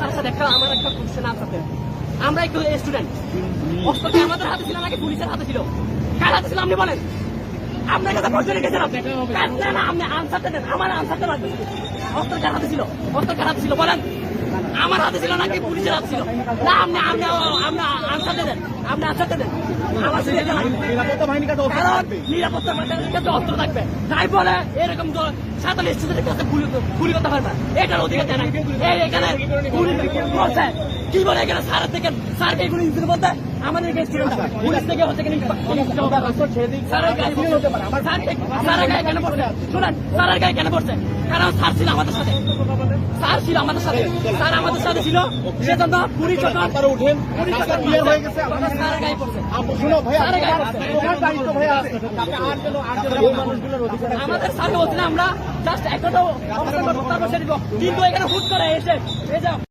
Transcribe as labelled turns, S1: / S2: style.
S1: সাথে একটা আমার একটা কোশ্চেন আনসার আমরা একটু স্টুডেন্ট অস্ত্র কি আমাদের হাতে ছিল নাকি পুলিশের হাতে ছিল? কার হাতে ছিল আপনি বলেন? আপনার কাছে প্রশ্ন রেখেছেন আপনি না না আপনি আনসারটা দেন। আমার আনসারটা লাগবে। অস্ত্র কার হাতে ছিল? অস্ত্র কার হাতে ছিল বলেন? আমার হাতে ছিল নাকি পুলিশের হাতে ছিল? না আপনি আপনি আপনি আনসারটা দেন। আপনি আনসারটা দেন। আমার ছিল
S2: নিরাপত্তা বাহিনীর কাছে অস্ত্র থাকবে।
S1: তাই বলে এরকম সাধারণ স্টুডেন্টের কাছে গুলি করতে পারবে এটার অধিকার দেয় না। এখানে কি বলে এখানে স্যার থেকে স্যারকে গুলি দিতে বলতে আমাদের স্টুডেন্ট পুলিশ থেকে হচ্ছে কিনা স্যারের গায়ে কেন পড়ছে শুনেন গায়ে কেন পড়ছে কারণ স্যার ছিল আমাদের সাথে। স্যার ছিল আমাদের সাথে। স্যার আমাদের সাথে ছিল। সেজন্য পুলিশ যখন
S2: আপনারা উঠেন। হয়ে।
S1: আমাদের সাথে হচ্ছে আমরা জাস্ট একটা। কিন্তু এখানে হুট করে এসে এসে